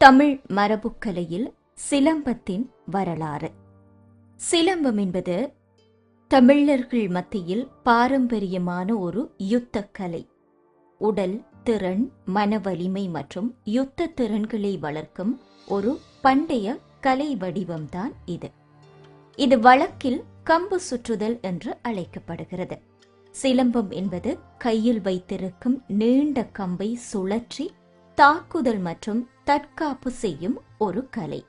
தமிழ் மரபுக்கலையில் சிலம்பத்தின் வரலாறு. சிலம்பம் என்பது தமிழர்கள் மத்தியில் பாரம்பரியமான ஒரு யுத்த கலை உடல் திறன் மன வலிமை மற்றும் யுத்த திறன்களை வளர்க்கும் ஒரு பண்டைய கலை வடிவம்தான் இது. இது வழக்கில் கம்பு சுற்றுதல் என்று அழைக்கப்படுகிறது. சிலம்பம் என்பது கையில் வைத்திருக்கும் நீண்ட கம்பை சுழற்றி தாக்குதல் மற்றும் தற்காப்பு செய்யும் ஒரு கலை.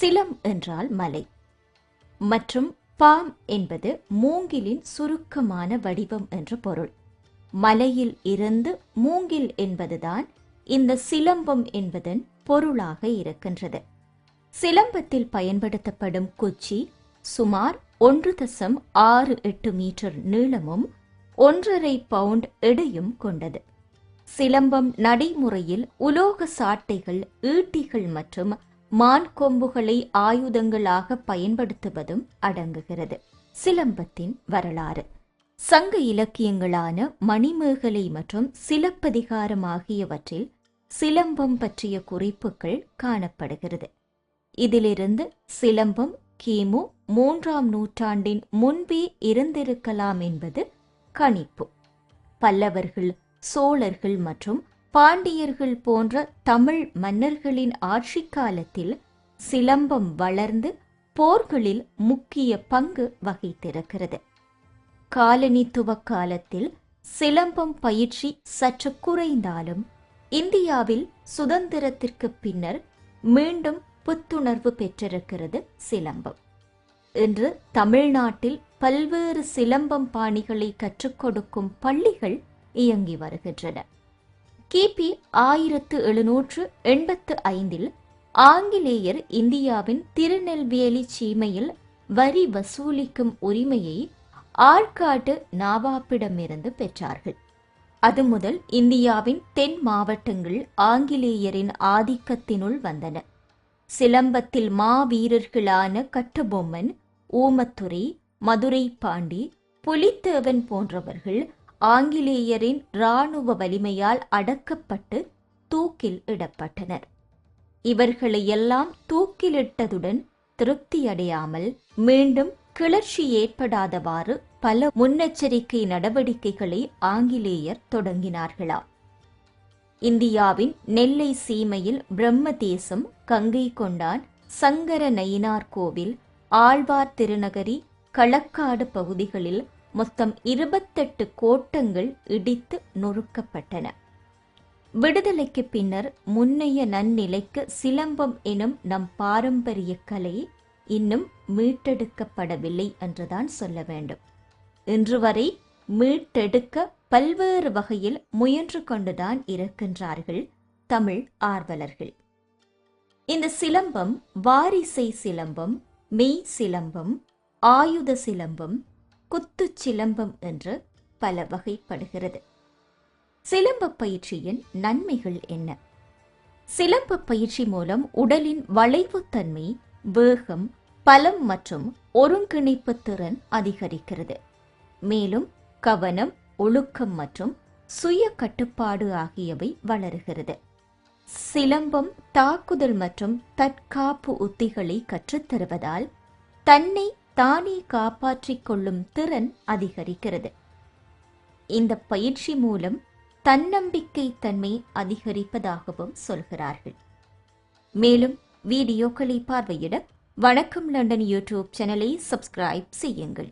சிலம் என்றால் மலை. மற்றும் பாம் என்பது மூங்கிலின் சுருக்கமான வடிவம் என்று பொருள். மலையில் இருந்து மூங்கில் என்பதுதான் இந்த சிலம்பம் என்பதன் பொருளாக இருக்கின்றது. சிலம்பத்தில் பயன்படுத்தப்படும் குச்சி சுமார் ஒன்று தசம் ஆறு எட்டு மீட்டர் நீளமும் ஒன்றரை பவுண்ட் எடையும் கொண்டது. சிலம்பம் நடைமுறையில் உலோக சாட்டைகள் ஈட்டிகள் மற்றும் மான் கொம்புகளை ஆயுதங்களாக பயன்படுத்துவதும் அடங்குகிறது. சிலம்பத்தின் வரலாறு. சங்க இலக்கியங்களான மணிமேகலை மற்றும் சிலப்பதிகாரம் ஆகியவற்றில் சிலம்பம் பற்றிய குறிப்புகள் காணப்படுகிறது. இதிலிருந்து சிலம்பம் கிமு மூன்றாம் நூற்றாண்டின் முன்பே இருந்திருக்கலாம் என்பது கணிப்பு. பல்லவர்கள் சோழர்கள் மற்றும் பாண்டியர்கள் போன்ற தமிழ் மன்னர்களின் ஆட்சி காலத்தில் சிலம்பம் வளர்ந்து போர்களில் முக்கிய பங்கு வகித்திருக்கிறது. காலனித்துவ காலத்தில் சிலம்பம் பயிற்சி சற்று குறைந்தாலும் இந்தியாவில் சுதந்திரத்திற்கு பின்னர் மீண்டும் புத்துணர்வு பெற்றிருக்கிறது சிலம்பம். இன்று தமிழ்நாட்டில் பல்வேறு சிலம்பம் பாணிகளை கற்றுக் கொடுக்கும் பள்ளிகள் இயங்கி வருகின்றன. கிபி ஆயிரத்து எழுநூற்று எண்பத்து ஐந்தில் ஆங்கிலேயர் இந்தியாவின் திருநெல்வேலி சீமையில் வரி வசூலிக்கும் உரிமையை ஆழ்காட்டு நாவாப்பிடமிருந்து பெற்றார்கள். அது முதல் இந்தியாவின் தென் மாவட்டங்கள் ஆங்கிலேயரின் ஆதிக்கத்தினுள் வந்தன. சிலம்பத்தில் மாவீரர்களான கட்டபொம்மன் ஊமத்துறை மதுரை பாண்டி புலித்தேவன் போன்றவர்கள் ஆங்கிலேயரின் இராணுவ வலிமையால் அடக்கப்பட்டு தூக்கில் இடப்பட்டனர். இவர்களை எல்லாம் தூக்கிலிட்டதுடன் திருப்தியடையாமல் மீண்டும் கிளர்ச்சி ஏற்படாதவாறு பல முன்னெச்சரிக்கை நடவடிக்கைகளை ஆங்கிலேயர் தொடங்கினார்களாம் இந்தியாவின் நெல்லை சீமையில் பிரம்ம தேசம் கங்கை கொண்டான் சங்கர நயினார் கோவில் ஆழ்வார் திருநகரி களக்காடு பகுதிகளில் மொத்தம் இருபத்தெட்டு கோட்டங்கள் இடித்து நொறுக்கப்பட்டன. விடுதலைக்கு பின்னர் முன்னைய நன்னிலைக்கு சிலம்பம் எனும் நம் பாரம்பரிய கலை இன்னும் மீட்டெடுக்கப்படவில்லை என்றுதான் சொல்ல வேண்டும். இன்று வரை மீட்டெடுக்க பல்வேறு வகையில் முயன்று கொண்டுதான் இருக்கின்றார்கள் தமிழ் ஆர்வலர்கள். இந்த சிலம்பம் வாரிசை சிலம்பம் மெய் சிலம்பம் ஆயுத சிலம்பம் குத்து சிலம்பம் என்று பல வகைப்படுகிறது. சிலம்ப பயிற்சியின் நன்மைகள் என்ன? சிலம்ப பயிற்சி மூலம் உடலின் வளைவுத்தன்மை வேகம் பலம் மற்றும் ஒருங்கிணைப்பு திறன் அதிகரிக்கிறது. மேலும் கவனம் ஒழுக்கம் மற்றும் சுய கட்டுப்பாடு ஆகியவை வளருகிறது. சிலம்பம் தாக்குதல் மற்றும் தற்காப்பு உத்திகளை கற்றுத்தருவதால் தன்னை தானே காப்பாற்றிக் கொள்ளும் திறன் அதிகரிக்கிறது. இந்த பயிற்சி மூலம் தன்னம்பிக்கை தன்மை அதிகரிப்பதாகவும் சொல்கிறார்கள். மேலும் வீடியோக்களை பார்வையிட வணக்கம் லண்டன் யூடியூப் சேனலை சப்ஸ்கிரைப் செய்யுங்கள்.